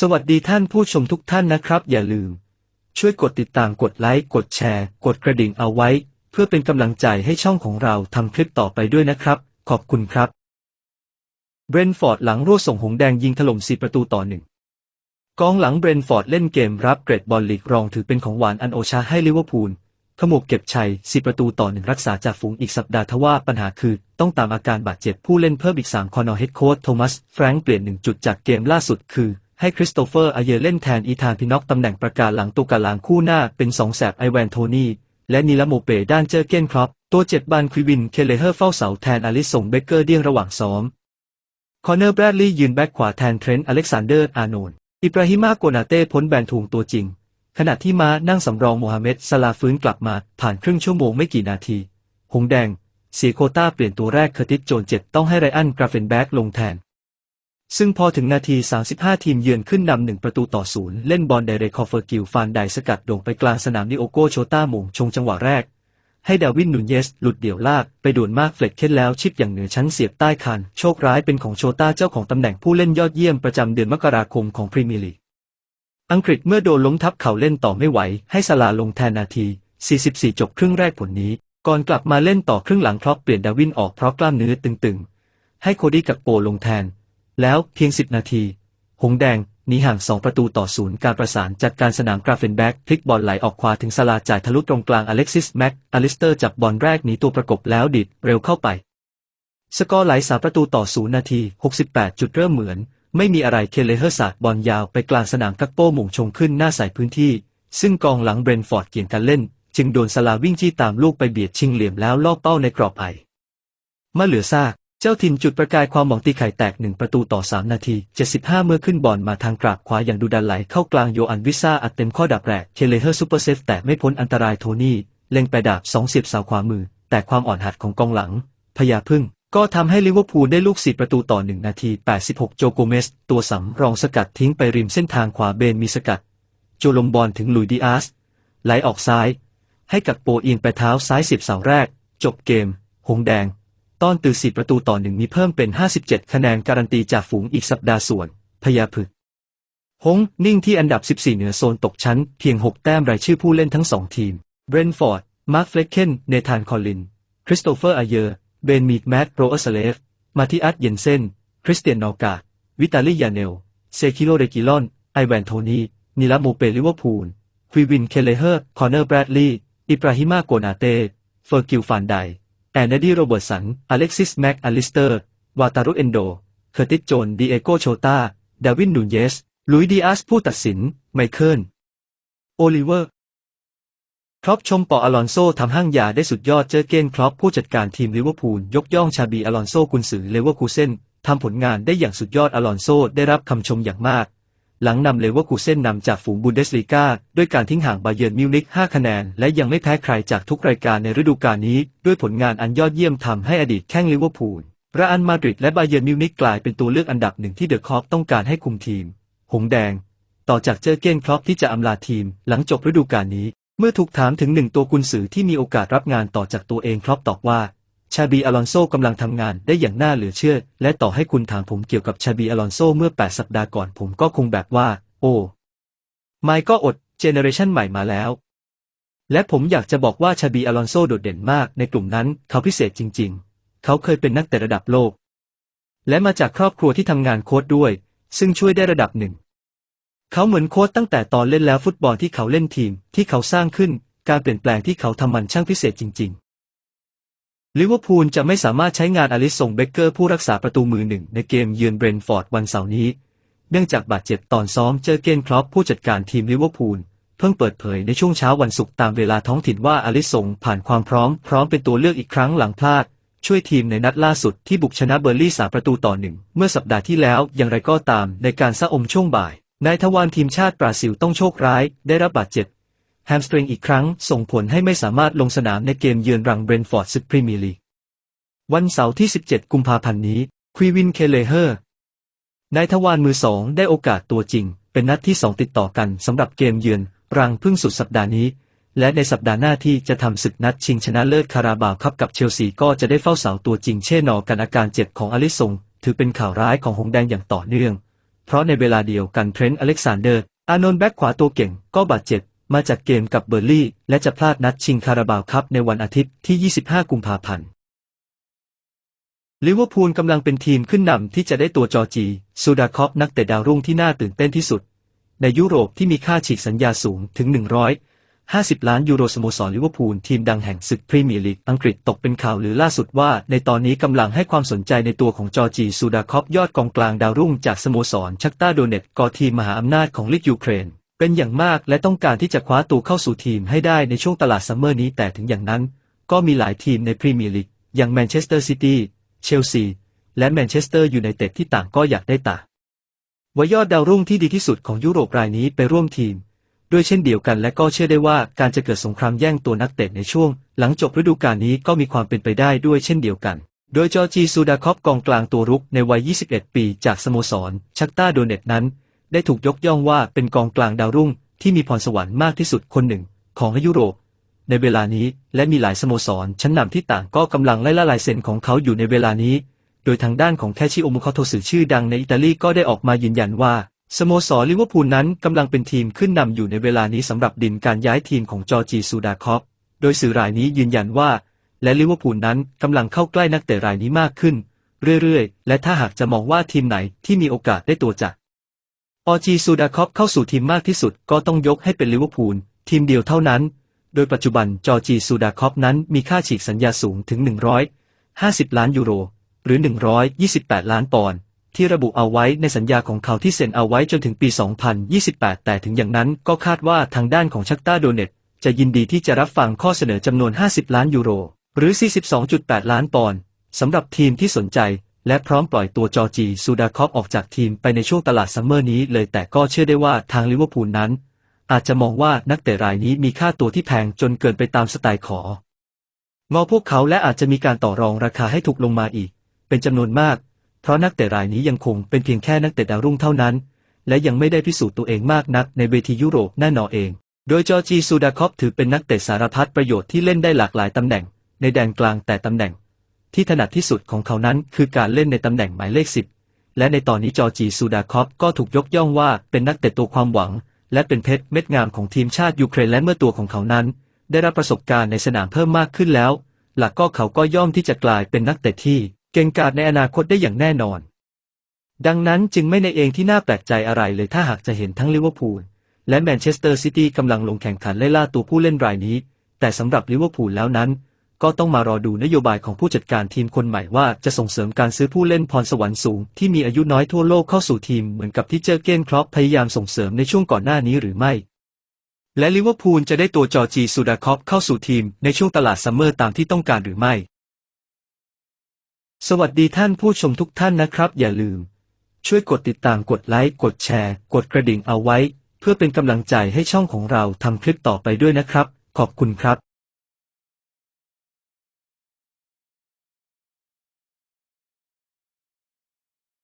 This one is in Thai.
สวัสดีท่านผู้ชมทุกท่านนะครับ อย่าลืม ช่วยกดติดตามกดไลค์กดแชร์ กดกระดิ่งเอาไว้ เพื่อเป็นกำลังใจให้ช่องของเราทำคลิปต่อไปด้วยนะครับ ขอบคุณครับเบรนฟอร์ดหลังรั่วส่งหงแดงยิงถล่ม4ประตูต่อหนึ่งกองหลังเบรนฟอร์ดเล่นเกมรับเกรดบอลลีกรองถือเป็นของหวานอันโอชาให้ลิเวอร์พูลขมวกเก็บชัย4ประตูต่อหนึ่งรักษาจากฝูงอีกสัปดาห์ทว่าปัญหาคือ ต้องตามอาการบาดเจ็บผู้เล่นเพิ่มอีก 3 คอนอร์เฮดโค้ชโทมัส แฟรงค์เปลี่ยนหนึ่งจุดจากเกมล่าสุดคือ ให้คริสโตเฟอร์อาเยเล่นแทนอีธานพิน็อกตำแหน่งประกาศหลังตัวกลางคู่หน้าเป็นสองแสบไอแวนโทนี่และนิลาโมเปด้านเจอเกนครอปตัวเจ็ดบันควิวินเคเลเฮอร์เฝ้าเสาแทนอลิสส่งเบเกอร์เดี้ยงระหว่างซ้อม คอนเนอร์แบรดลีย์ยืนแบ็กขวาแทนเทรนต์อเล็กซานเดอร์อาโนนอิบราฮิมาโกนาเต้พ้นแบนทูงตัวจริง ขณะที่ม้านั่งสำรองโมฮัมเหม็ดสลาฟื้นกลับมาผ่านครึ่งชั่วโมงไม่กี่นาที หงแดงเสียโคต้าเปลี่ยนตัวแรกเคอร์ติสโจนเจ็ดต้องให้ไรอันกราเฟนแบ็กลงแทน ซึ่งพอถึงนาที 35 ทีมเยือนขึ้นนำหนึ่งประตูต่อศูนย์เล่นบอลไดเรกคอฟเฟอร์กิลฟานไดสกัดโด่งไปกลางสนามนิโอโกโชต้าหมงชงจังหวะแรก ให้ดาวินนูนเยส หลุดเดี่ยวลาก ไปด่วนมากเฟล็กเค้นแล้วชิปอย่างเหนือชั้นเสียบใต้คานโชคร้ายเป็นของโชต้าเจ้าของตำแหน่งผู้เล่นยอดเยี่ยมประจำเดือนมกราคมของพรีเมียร์ลีกอังกฤษเมื่อโดนล้มทับเข่าเล่นต่อไม่ไหว ให้สลาลงแทนนาที 44 จบครึ่งแรกผลนี้ ก่อนกลับมาเล่นต่อครึ่งหลังครอปเปลี่ยนดาวินออกเพราะกล้ามเนื้อตึงๆ ให้โคดี้กับโปลงแทน แล้วเพียง 10 นาที หงแดงหนีห่าง 2 ประตูต่อศูนย์การประสานจัดการสนามกราเฟนแบ็กพลิกบอลไหลออกขวาถึงสลาจ่ายทะลุตรงกลางอเล็กซิสแม็กอลิสเตอร์จับบอลแรกหนีตัวประกบแล้วดิดเร็วเข้าไป สกอร์ไหลสามประตูต่อศูนย์นาที 68 จุดเริ่มเหมือน ไม่มีอะไรเคเลเฮอร์สาดบอลยาวไปกลางสนามกักโป้หม่งชงขึ้นหน้าใส่พื้นที่ ซึ่งกองหลังเบรนฟอร์ดเกี่ยงกันเล่น จึงโดนสลาวิ่งจี้ตามลูกไปเบียดชิงเหลี่ยมแล้วล่อเป้าในกรอบไอมาเหลือซาก เจ้าถิ่นจุดประกายความหวังตีไข่แตกหนึ่งประตูต่อ 3 นาที 75 เมื่อขึ้นบอลมาทางกราบขวาอย่างดูดันไหลเข้ากลางโยอันวิซ่าอัดเต็มข้อดับแรกเคเลเฮอร์ซูเปอร์เซฟแต่ไม่พ้นอันตรายโทนี่เล็งไปดาบสองเสียบเสาขวามือ แต่ความอ่อนหัดของกองหลัง พยาพึ่ง ก็ทำให้ลิเวอร์พูลได้ลูกสี่ประตูต่อ 1 นาที 86 โจโกเมส ตัวสำรองสกัดทิ้งไปริมเส้นทางขวาเบนมีสกัด โจลมบอลถึงลุยดิอาสไหลออกซ้าย ให้กับโปอียงไปเท้าซ้ายสิบเสาแรก จบเกม หงแดง ต้อนตือสี่ประตูต่อหนึ่งมีเพิ่มเป็น 57 คะแนนการันตีจากฝูงอีกสัปดาห์ส่วน พยาผึกหงนิ่งที่อันดับ 14 เหนือโซนตกชั้น เพียง 6 แต้มรายชื่อผู้เล่นทั้งสองทีม เบรนฟอร์ด มาร์คเฟลเคนเนธาน คอลลิน คริสโตเฟอร์อาเยอร์ เบนมีดแมตโรเอสเลฟ มาทิอัสเยนเซน คริสเตียนนอกา วิตาลียาเนล เซคิโลเรกิลอน ไอแวนโทนีนิลาโมเปลิเวอร์พูลควีวิน เคเลเฮอร์ คอนเนอร์ แบรดลีย์ อิบราฮิมา โกนาเต้ เฟอร์กิล ฟานได แอนเนดีโรเบิร์ตสัน อเล็กซิสแม็กอลิสเตอร์ วาตารุเอนโด เคอร์ติสโจนดีเอโกโชตาดาวินนูเยส ลุยดิอาสผู้ตัดสิน ไมเคิล โอลิเวอร์ครอปชมปออลอนโซทำห้างยาได้สุดยอดเจอเกนครอปผู้จัดการทีมลิเวอร์พูลยกย่องชาบีอลอนโซกุนซือเลเวอร์คูเซนทำผลงานได้อย่างสุดยอดอลอนโซได้รับคำชมอย่างมาก หลังนำเลเวอร์คูเซนนำจากฝูงบุนเดสลีกาด้วยการทิ้งห่างบาเยิร์นมิวนิก5คะแนน และยังไม่แพ้ใครจากทุกรายการในฤดูกาลนี้ ด้วยผลงานอันยอดเยี่ยมทำให้อดีตแข้งลิเวอร์พูลเรอัลมาดริดและบาเยิร์นมิวนิกกลายเป็นตัวเลือกอันดับหนึ่งที่เดอะคอปต้องการให้คุมทีม หงแดง ต่อจากเจอเกนครอปที่จะอำลาทีม หลังจบฤดูกาลนี้ เมื่อถูกถามถึงหนึ่งตัวกุนซือที่มีโอกาสรับงานต่อจากตัวเองครอปตอบว่า ชาบีอลอนโซกำลังทำงานได้อย่างน่าเหลือเชื่อ และต่อให้คุณถามผมเกี่ยวกับชาบีอลอนโซเมื่อ 8 สัปดาห์ก่อนผมก็คงแบบว่า โอ้ไม่ก็อดเจเนอเรชันใหม่มาแล้ว และผมอยากจะบอกว่าชาบีอลอนโซโดดเด่นมากในกลุ่มนั้นเขาพิเศษจริง ๆ เขาเคยเป็นนักเตะระดับโลก และมาจากครอบครัวที่ทำงานโค้ดด้วย ซึ่งช่วยได้ระดับหนึ่ง เขาเหมือนโค้ชตั้งแต่ตอนเล่นแล้วฟุตบอลที่เขาเล่นทีมที่เขาสร้างขึ้น การเปลี่ยนแปลงที่เขาทำมันช่างพิเศษจริง ๆ ลิเวอร์พูลจะไม่สามารถใช้งานอลิสส่งเบเกอร์ผู้รักษาประตูมือหนึ่งในเกมเยือนเบรนฟอร์ดวันเสาร์นี้ เนื่องจากบาดเจ็บตอนซ้อมเจอเกนครอปผู้จัดการทีมลิเวอร์พูลเพิ่งเปิดเผยในช่วงเช้าวันศุกร์ตามเวลาท้องถิ่นว่าอลิสส่งผ่านความพร้อม พร้อมเป็นตัวเลือกอีกครั้งหลังพลาด ช่วยทีมในนัดล่าสุดที่บุกชนะเบอร์ลี่สาประตูต่อหนึ่งเมื่อสัปดาห์ที่แล้วอย่างไรก็ตามในการซะอมช่วงบ่ายนายทวารทีมชาติบราซิลต้องโชคร้าย ได้รับบาดเจ็บ แฮมสตริงอีกครั้งส่งผลให้ไม่สามารถลงสนามในเกมเยือนรังเบรนฟอร์ดซึกพรีเมียร์ลีก วันเสาร์ที่ 17 กุมภาพันธ์นี้ควีวินเคเลเฮอร์นายทวารมือสองได้โอกาสตัวจริง เป็นนัดที่สองติดต่อกันสำหรับเกมเยือนรังพึ่งสุดสัปดาห์นี้ และในสัปดาห์หน้าที่จะทำศึกนัดชิงชนะเลิศคาราบาวคับกับเชลซีก็จะได้เฝ้าเสาตัวจริงเช่นนอกันอาการเจ็บของอลิสงถือเป็นข่าวร้ายของหงแดงอย่างต่อเนื่อง เพราะในเวลาเดียวกันเทรนต์อเล็กซานเดอร์ อานนท์แบ็กขวาตัวเก่งก็บาดเจ็บ มาจากเกมกับเบอร์ลี่ และจะพลาดนัดชิงคาราบาวครับในวันอาทิตย์ที่ 25 กุมภาพันธ์ลิเวอร์พูลกำลังเป็นทีมขึ้นนำที่จะได้ตัวจอจี ซูดาคอฟนักเตะดาวรุ่งที่น่าตื่นเต้นที่สุด ในยุโรปที่มีค่าฉีกสัญญาสูงถึง 150 ล้านยูโรสโมสรลิเวอร์พูลทีมดังแห่งศึกพรีเมียร์ลีกอังกฤษตกเป็นข่าวหรือล่าสุดว่า ในตอนนี้กำลังให้ความสนใจในตัวของจอจี ซูดาคอฟยอดกองกลางดาวรุ่งจากสโมสรชักตาโดเนตกอทีมมหาอำนาจของลีกยูเครน เป็นอย่างมากและต้องการที่จะคว้าตัวเข้าสู่ทีมให้ได้ในช่วงตลาดซัมเมอร์นี้แต่ถึงอย่างนั้น ก็มีหลายทีมในพรีเมียร์ลีกอย่างแมนเชสเตอร์ซิตี้เชลซีและแมนเชสเตอร์ยูไนเต็ดที่ต่างก็อยากได้ตาไวยอดดาวรุ่งที่ดีที่สุดของยุโรปรายนี้ไปร่วมทีม ด้วยเช่นเดียวกันและก็เชื่อได้ว่าการจะเกิดสงครามแย่งตัวนักเตะในช่วง หลังจบฤดูกาลนี้ก็มีความเป็นไปได้ด้วยเช่นเดียวกัน โดยจอร์จีซูดาคอฟกองกลางตัวรุกในวัย 21 ปีจากสโมสร ชักตาโดเนตนั้น ได้ถูกยกย่องว่าเป็นกองกลางดาวรุ่งที่มีพรสวรรค์มากที่สุดคนหนึ่งของยุโรป ในเวลานี้และมีหลายสโมสรชั้นนำที่ต่างก็กำลังไล่ล่าลายเซ็นของเขาอยู่ในเวลานี้ โดยทางด้านของแคชิโอมุคาโทสึชื่อดังในอิตาลีก็ได้ออกมายืนยันว่าสโมสรลิเวอร์พูลนั้นกำลังเป็นทีมขึ้นนำอยู่ในเวลานี้สำหรับดินการย้ายทีมของจอร์จีซูดาคอฟโดยสื่อรายนี้ยืนยันว่า และลิเวอร์พูลนั้นกำลังเข้าใกล้นักเตะรายนี้มากขึ้น เรื่อยๆ และถ้าหากจะมองว่าทีมไหนที่มีโอกาสได้ตัวจาก ออจีซูดาคอฟเข้าสู่ทีมมากที่สุดก็ต้องยกให้เป็นลิเวอร์พูลทีมเดียวเท่านั้น โดยปัจจุบันจอจีซูดาคอฟนั้นมีค่าฉีกสัญญาสูงถึง 150 ล้านยูโร หรือ 128 ล้านปอนด์ที่ระบุเอาไว้ในสัญญาของเขาที่เซ็นเอาไว้จนถึงปี 2028 แต่ถึงอย่างนั้นก็คาดว่าทางด้านของชักตาโดเนตจะยินดีที่จะรับฟังข้อเสนอจำนวน 50 ล้านยูโร หรือ 42.8 ล้านปอนด์สำหรับทีมที่สนใจ และพร้อมปล่อยตัวจอจีซูดาคอฟออกจากทีมไปในช่วงตลาดซัมเมอร์นี้เลยแต่ก็เชื่อได้ว่าทางลิเวอร์พูลนั้น อาจจะมองว่านักเตะรายนี้มีค่าตัวที่แพงจนเกินไปตามสไตล์ขอ งอพวกเขาและอาจจะมีการต่อรองราคาให้ถูกลงมาอีก เป็นจำนวนมาก เพราะนักเตะรายนี้ยังคงเป็นเพียงแค่นักเตะดาวรุ่งเท่านั้น และยังไม่ได้พิสูจน์ตัวเองมากนักในเวทียุโรปแน่นอนเอง โดยจอจีซูดาคอฟถือเป็นนักเตะสารพัดประโยชน์ที่เล่นได้หลากหลายตำแหน่ง ในแดนกลางแต่ตำแหน่ง ที่ถนัดที่สุดของเขานั้นคือการเล่นในตำแหน่งหมายเลขสิบและในตอนนี้จอจีซูดาคอฟก็ถูกยกย่องว่าเป็นนักเตะตัวความหวัง และเป็นเพชรเม็ดงามของทีมชาติยูเครนและเมื่อตัวของเขานั้น ได้รับประสบการณ์ในสนามเพิ่มมากขึ้นแล้ว หลักก็เขาก็ย่อมที่จะกลายเป็นนักเตะที่ เก่งกาจในอนาคตได้อย่างแน่นอน ดังนั้นจึงไม่ในเองที่น่าแปลกใจอะไรเลยถ้าหากจะเห็นทั้งลิเวอร์พูลและแมนเชสเตอร์ซิตี้กำลังลงแข่งขันไล่ล่าตัวผู้เล่นรายนี้ แต่สำหรับลิเวอร์พูลแล้วนั้น ก็ต้องมารอดูนโยบายของผู้จัดการทีมคนใหม่ว่าจะส่งเสริมการซื้อผู้เล่นพรสวรรค์สูงที่มีอายุน้อยทั่วโลกเข้าสู่ทีมเหมือนกับที่เจอเกนครอปพยายามส่งเสริมในช่วงก่อนหน้านี้หรือไม่ และลิเวอร์พูลจะได้ตัวจอจีซูดาคอฟเข้าสู่ทีมในช่วงตลาดซัมเมอร์ตามที่ต้องการหรือไม่ สวัสดีท่านผู้ชมทุกท่านนะครับ อย่าลืม ช่วยกดติดตามกดไลค์กดแชร์ กดกระดิ่งเอาไว้ เพื่อเป็นกำลังใจให้ช่องของเราทำคลิปต่อไปด้วยนะครับ ขอบคุณครับ